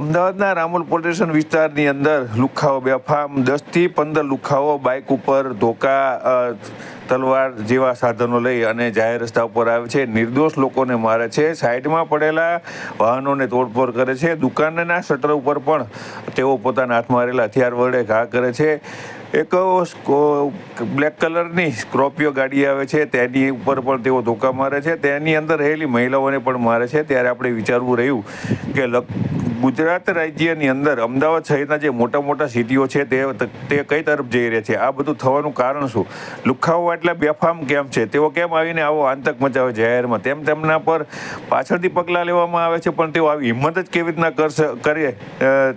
અમદાવાદના રામોલ પોલીસ વિસ્તારની અંદર લુખાઓ બેફામ, દસથી પંદર લુખાઓ બાઇક ઉપર ધોકા તલવાર જેવા સાધનો લઈ અને જાહેર રસ્તા ઉપર આવે છે. નિર્દોષ લોકોને મારે છે. સાઈડમાં પડેલા વાહનોને તોડફોડ કરે છે. દુકાનના શટર ઉપર પણ તેઓ પોતાના હાથ મારેલા હથિયાર વડે ઘા કરે છે. એક બ્લેક કલરની સ્કોર્પિયો ગાડી આવે છે. તેની ઉપર પણ તેઓ ધોકા મારે છે. તેની અંદર રહેલી મહિલાઓને પણ મારે છે. ત્યારે આપણે વિચારવું રહ્યું કે ગુજરાત રાજ્યની અંદર અમદાવાદ સહિતના જે મોટા મોટા સિટીઓ છે તે તે કઈ તરફ જઈ રહ્યા છે? આ બધું થવાનું કારણ શું? લુખાઓ એટલા બેફામ કેમ છે? તેઓ કેમ આવીને આવો આતંક મચાવે જાહેરમાં? તેમ તેમના પર પાછળથી પગલાં લેવામાં આવે છે, પણ તેઓ આવી હિંમત જ કેવી રીતના કરશે, કરે?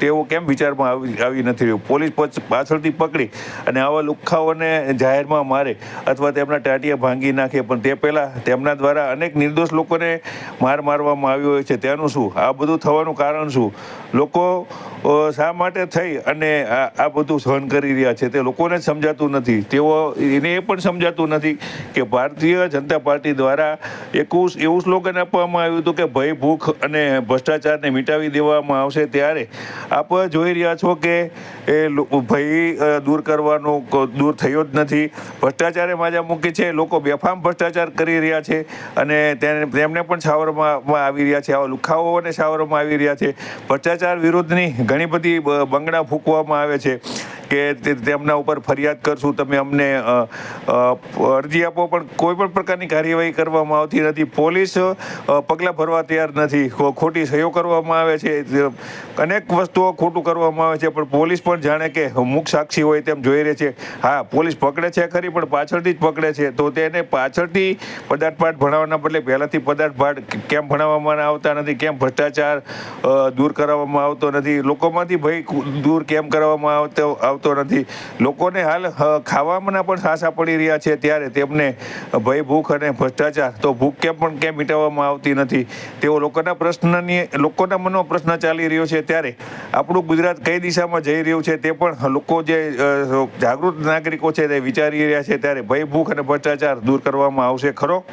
તેઓ કેમ વિચારમાં આવી આવી નથી રહ્યું? પોલીસ પછ- પાછળથી પકડી અને આવા લુખાઓને જાહેરમાં મારે અથવા તેમના ટાટિયા ભાંગી નાખે. પણ તે પહેલાં તેમના દ્વારા અનેક નિર્દોષ લોકોને માર મારવામાં આવ્યો હોય છે. તેનું શું? આ બધું થવાનું કારણ શું? લોકો શા માટે થઈ અને આ બધું સહન કરી રહ્યા છે તે લોકોને સમજાતું નથી. તેઓ એને એ પણ સમજાતું નથી કે ભારતીય જનતા પાર્ટી દ્વારા એકવું એવું સ્લોગન આપવામાં આવ્યું હતું કે ભય, ભૂખ અને ભ્રષ્ટાચારને મિટાવી દેવામાં આવશે ત્યારે આપ જોઈ રહ્યા છો કે એ ભય દૂર કરવાનો દૂર થયો જ નથી. ભ્રષ્ટાચારે માજા મૂકી છે. લોકો બેફામ ભ્રષ્ટાચાર કરી રહ્યા છે અને તેને, તેમને પણ છાવરમાં આવી રહ્યા છે. આવા લુખાઓને છાવરમાં આવી રહ્યા છે. ભ્રષ્ટાચાર વિરુદ્ધની ઘણી બધી બંગડા ફૂંકવામાં આવે છે. કે તેમના ઉપર ફરિયાદ કરશું, તમે અમને અરજી આપો, પણ કોઈ પણ પ્રકારની કાર્યવાહી કરવામાં આવતી નથી. પોલીસ પગલાં ભરવા તૈયાર નથી. ખોટી સહયોગ કરવામાં આવે છે. અનેક વસ્તુઓ ખોટું કરવામાં આવે છે, પણ પોલીસ પણ જાણે કે મુખ સાક્ષી હોય તેમ જોઈ રહે છે. હા, પોલીસ પકડે છે ખરી, પણ પાછળથી જ પકડે છે. તો તેને પાછળથી પદાર્થપાઠ ભણાવવાના બદલે પહેલાંથી પદાર્થપાઠ કેમ ભણાવવામાં આવતા નથી, કેમ ભ્રષ્ટાચાર દૂર કરાવવામાં આવતો નથી? લોકોમાંથી ભય દૂર કેમ કરવામાં આવતો આવતો નથી. લોકોને હાલ ખાવામાં પણ સાસા પડી રહ્યા છે ત્યારે તેમને ભય, ભૂખ અને ભ્રષ્ટાચાર. તો ભૂખ કેમ પણ કેમ મિટાવવામાં આવતી નથી? તેઓ લોકોના પ્રશ્નની, લોકોના મનમાં પ્રશ્ન ચાલી રહ્યો છે ત્યારે આપણું ગુજરાત કઈ દિશામાં જઈ રહ્યું છે તે પણ લોકો જે જાગૃત નાગરિકો છે તે વિચારી રહ્યા છે ત્યારે ભય, ભૂખ અને ભ્રષ્ટાચાર દૂર કરવામાં આવશે. ખરો?